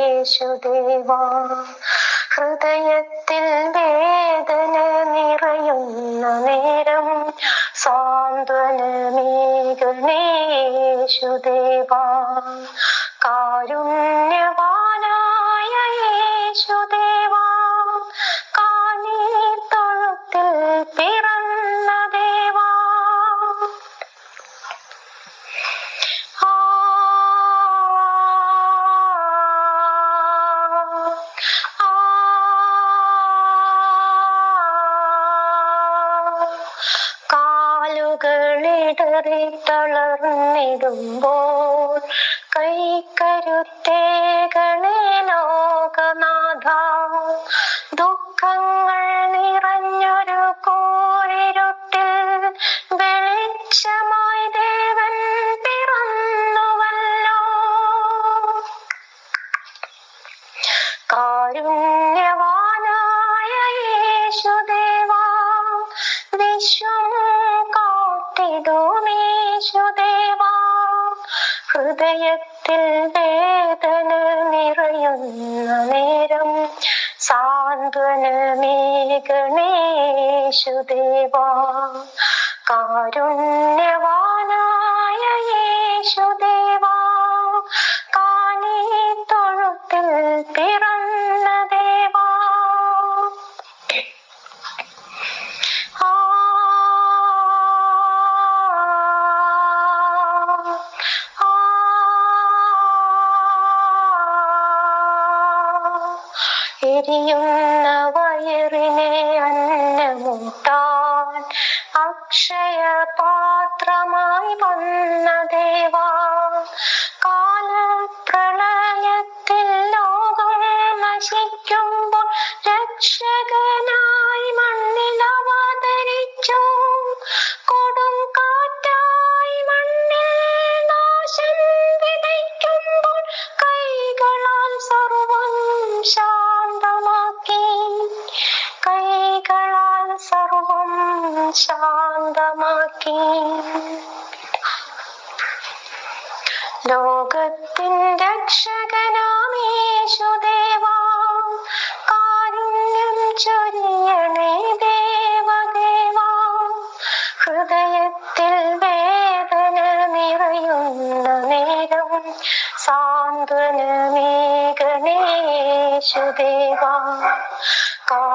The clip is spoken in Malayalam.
സാന്ത്വനമേകണേശുദേവാ ഹൃദയത്തിൽ വേദന നിറയുന്ന നേരം സാന്ത്വനമേകണേശുദേവാ കാരുണ്യവാനായ കാലുകളിടറി തളർന്നിടുമ്പോൾ കൈക്കരുത്തേകളെ ലോകനാഥ. ദുഃഖങ്ങൾ നിറഞ്ഞൊരു കോരിരുട്ടിൽ വെളിച്ചമായി ദേവൻ പിറന്നുവല്ലോ. കാരുണ്യവാനായ കാത്തിടുമേശുദേവാ ഹൃദയത്തിൽ വേദന നിറയുന്ന നേരം സാന്ത്വനമേകണേശുദേവാ കാരുണ്യവാനായ എരിയുന്ന വയറിനെ അന്നമൂട്ടാൻ അക്ഷയ പാത്രമായി വന്ന ദേവാ. കാലപ്രളയത്തിൽ ലോകം നശിക്കുമ്പോൾ ശാന്തമാക്കി. ലോകത്തിൻ രക്ഷകനാമേശുദേവാ കാരുണ്യം ചൊരിയണേ ദേവദേവ ഹൃദയത്തിൽ വേദന നിറയുന്ന നേരം സാന്ത്വനമേകണേശുദേവാ കാരുണ്യ